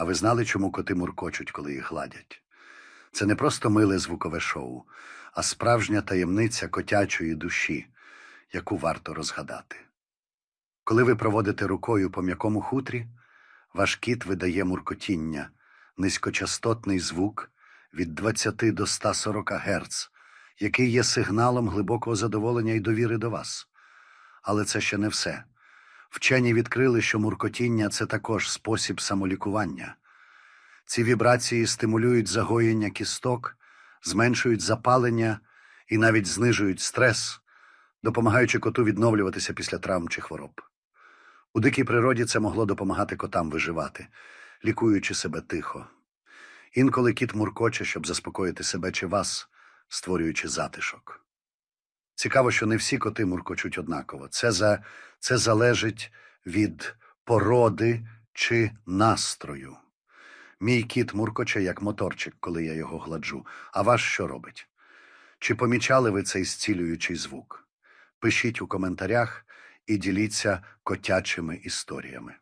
А ви знали, чому коти муркочуть, коли їх гладять? Це не просто миле звукове шоу, а справжня таємниця котячої душі, яку варто розгадати. Коли ви проводите рукою по м'якому хутрі, ваш кіт видає муркотіння, низькочастотний звук від 20 до 140 Гц, який є сигналом глибокого задоволення і довіри до вас. Але це ще не все. Вчені відкрили, що муркотіння це також спосіб самолікування. Ці вібрації стимулюють загоєння кісток, зменшують запалення і навіть знижують стрес, допомагаючи коту відновлюватися після травм чи хвороб. У дикій природі це могло допомагати котам виживати, лікуючи себе тихо. Інколи кіт муркоче, щоб заспокоїти себе чи вас, створюючи затишок. Цікаво, що не всі коти муркочуть однаково. Це, за, це залежить від породи чи настрою. Мій кіт муркоче як моторчик, коли я його гладжу. А ваш що робить? Чи помічали ви цей зцілюючий звук? Пишіть у коментарях і діліться котячими історіями.